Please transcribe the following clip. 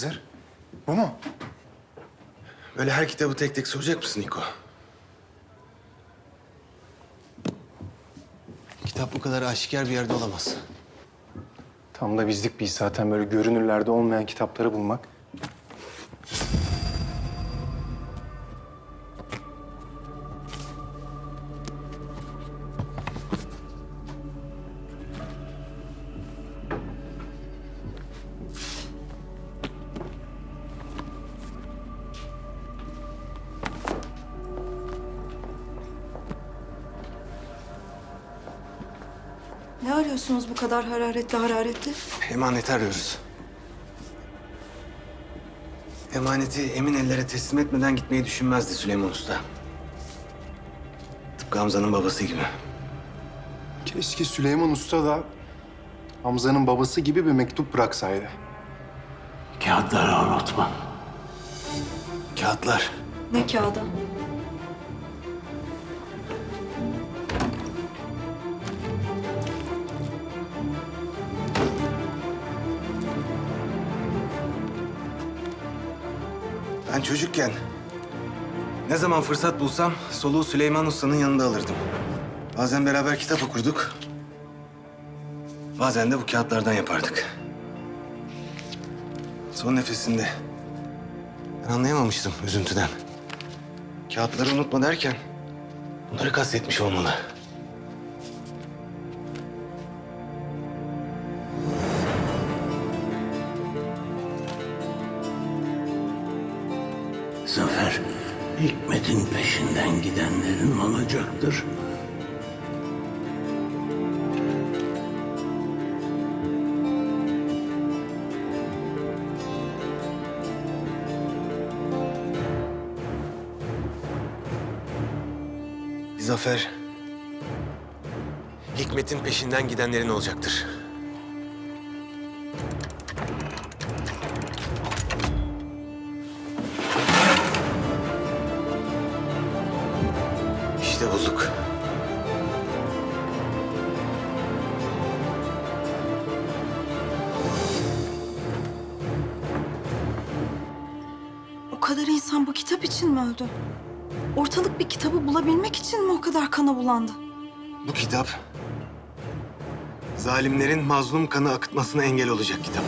Hızır? Bu mu? Böyle her kitabı tek tek soracak mısın Niko? Kitap bu kadar aşikar bir yerde olamaz. Tam da bizlik iş zaten böyle görünürlerde olmayan kitapları bulmak. Ne arıyorsunuz bu kadar hararetli hararetli? Emaneti arıyoruz. Emaneti emin ellere teslim etmeden gitmeyi düşünmezdi Süleyman Usta. Tıpkı Hamza'nın babası gibi. Keşke Süleyman Usta da Hamza'nın babası gibi bir mektup bıraksaydı. Kağıtları unutma. Kağıtlar. Ne kağıdı? Ben çocukken ne zaman fırsat bulsam soluğu Süleyman Usta'nın yanında alırdım. Bazen beraber kitap okurduk. Bazen de bu kağıtlardan yapardık. Son nefesinde ben anlayamamıştım üzüntüden. Kağıtları unutma derken bunları kastetmiş olmalı. Zafer, Hikmet'in peşinden gidenlerin olacaktır. Zafer, Hikmet'in peşinden gidenlerin olacaktır. İşte bulduk. O kadar insan bu kitap için mi öldü? Ortalık bir kitabı bulabilmek için mi o kadar kana bulandı? Bu kitap zalimlerin mazlum kanı akıtmasına engel olacak kitap.